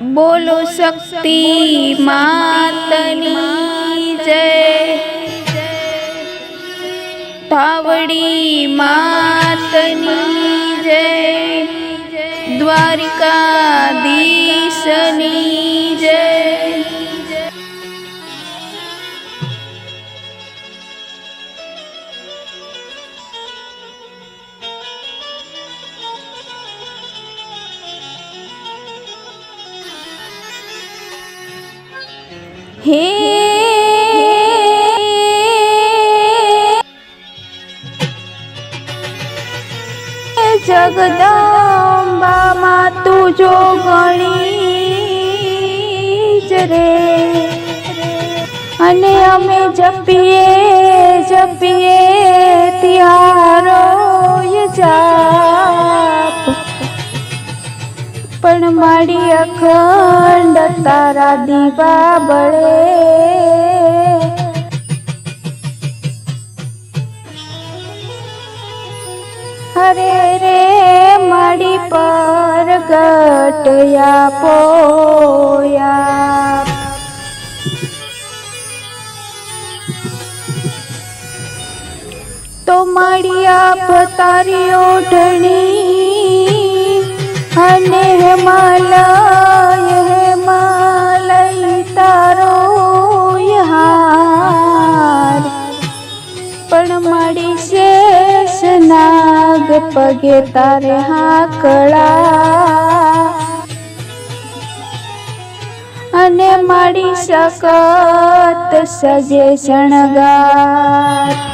બોલો શક્તિ માતની જય. તાવડી માતની જય. દ્વારિકાધીશની જય. હે જગદંબા માં તું જો ગણી જ રે. અને અમે જપીએ જપીએ ત્યારો જાપ પણ મારી અખંડ તારા દીવા બળે. હરે રે મારી પર ગટયા પોયા. તો મારી આપ તારી ઓઢણી અને હિમાલય હિમાલય તારો હાર પણ મારી શેષ નાગ પગે તારે હાકળા. અને મળી શકત સજે શણગાર.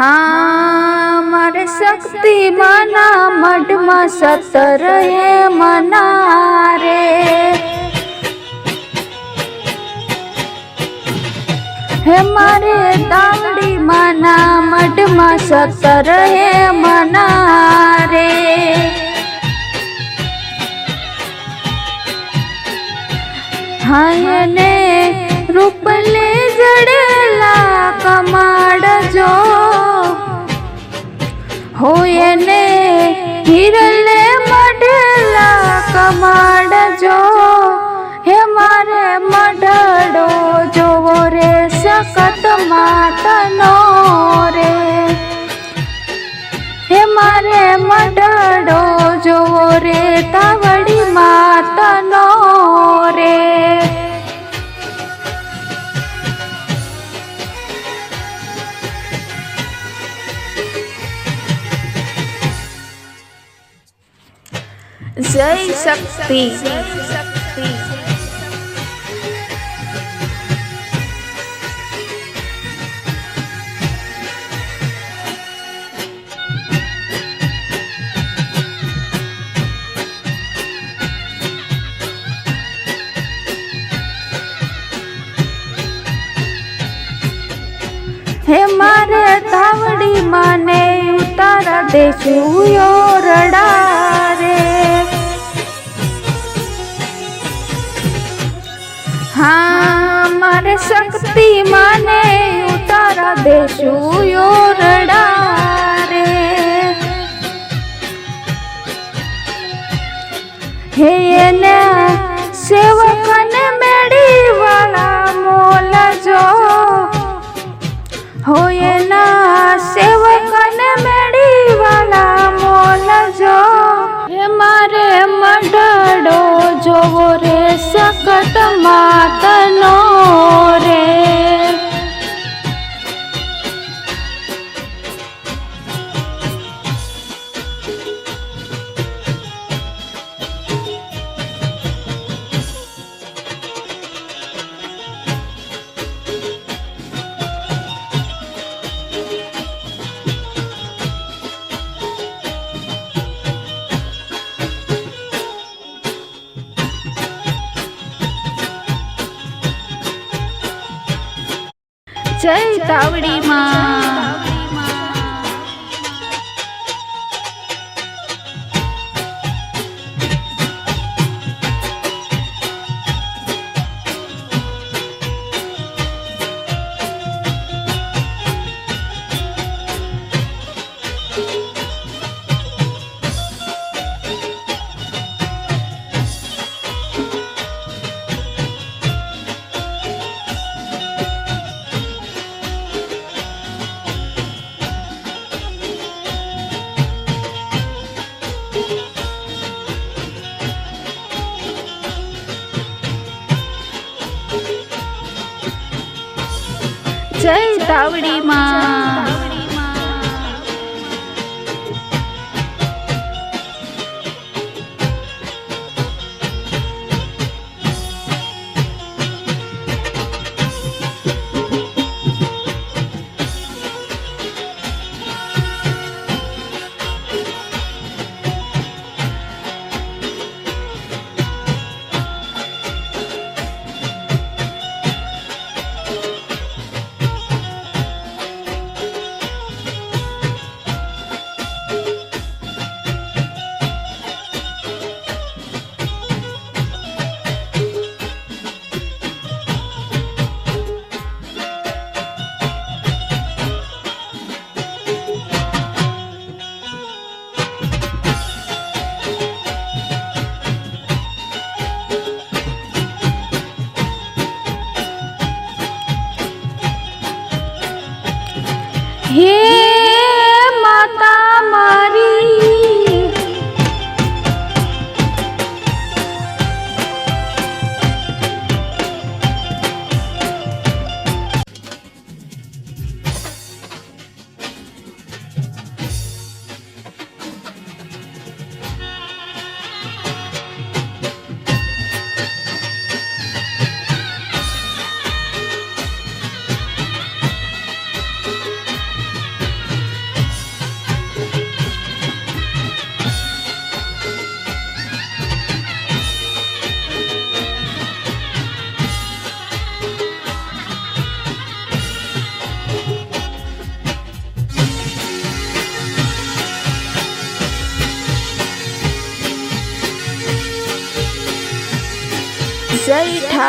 હા મારે શક્તિ માના મઢમાં સતર હે મના રે હે મારે દાવડી માના મઢમાં સતર હે મના રે હાયને રૂપલે જડેલા કમાડ જો. હોય ને હિરલે મઢલા કમાડ જો. જય શક્તિ. હે મારે તાવડી માને ઉતારા દેશું યોરડા હા, મારે શક્તિ માને ઉતારા દેશું યોરડા રે હે, એને સેવકને મેળી વાળા મોલ જો હોય ના સેવકને મેળી વાળા મોલ જો હે, મારે મઢડો જોવો રે. सकट मातनो रे જય તાવડી માં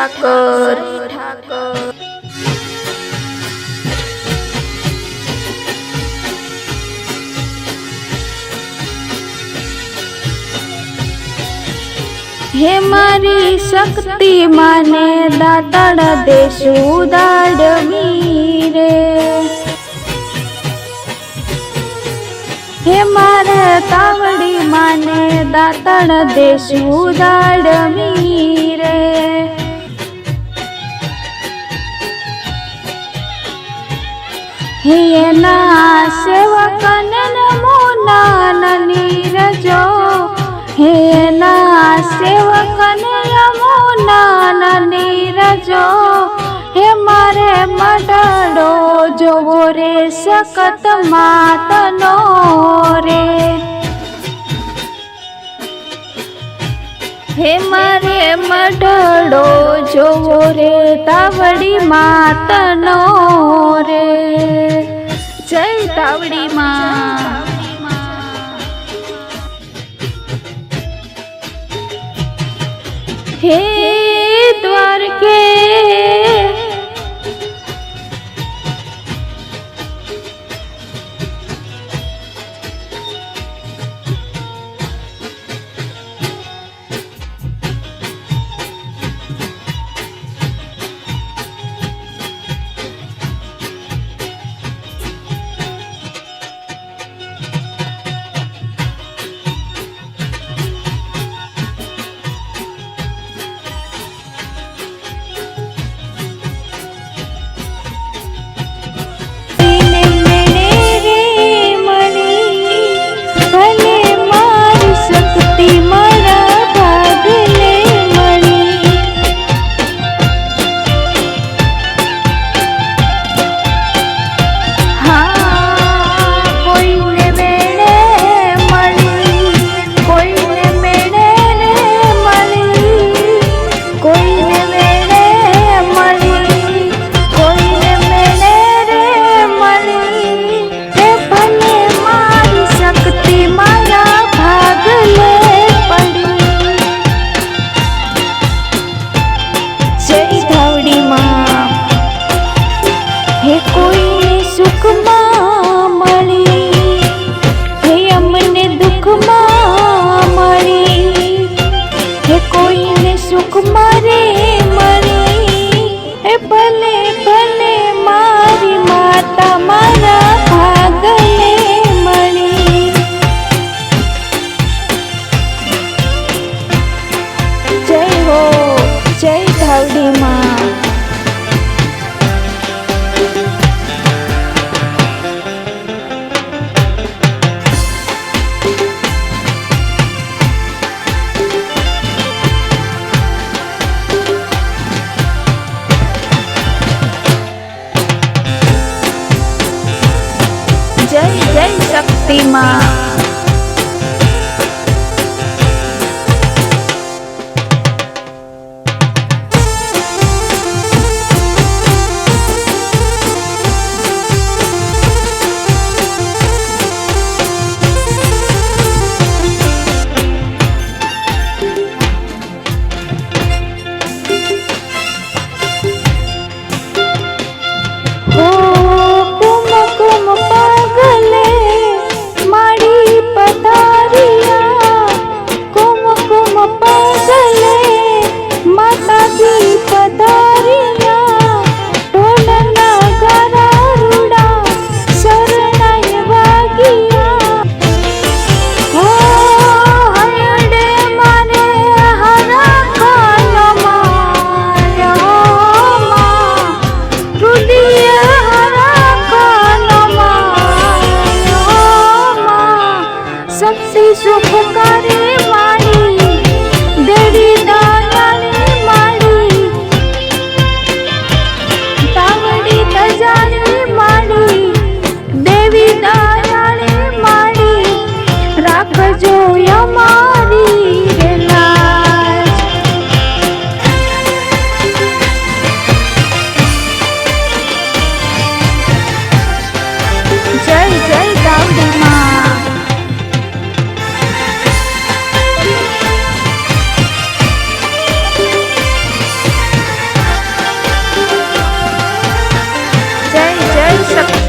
જય ઠાકર હે મારી શક્તિ માને દાતણ દેશું દાડમી રે હે મારે તાવડી માને દાતણ દેશું દાડમી રે હે એના સેવકને નમો નાનની રજો. હે એના સેવકને યમો નાનની રજો. હે મારે મડડો જોવો રે સકત માતનો રે. હે મારે મઢડો જોવો રે તાવડી માતનો રે. જય તાવડી માં હે શક્તિમાં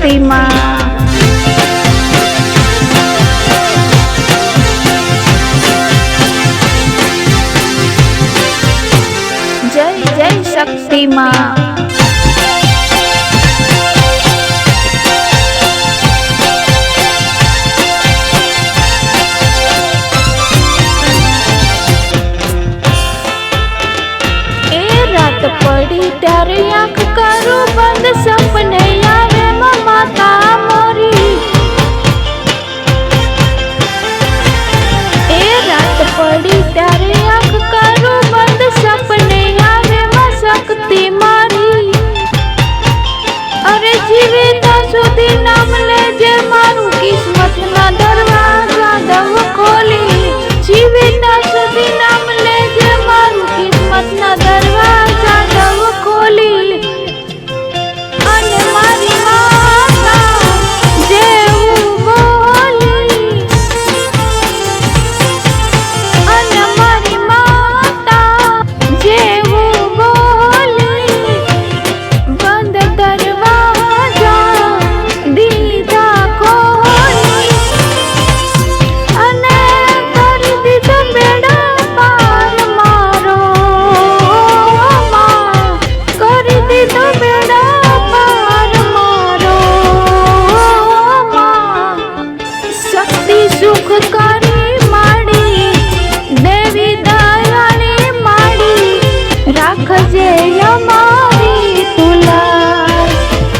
શક્તિ જય જય શક્તિ માં એ રાત પડી ત્યારે આંખ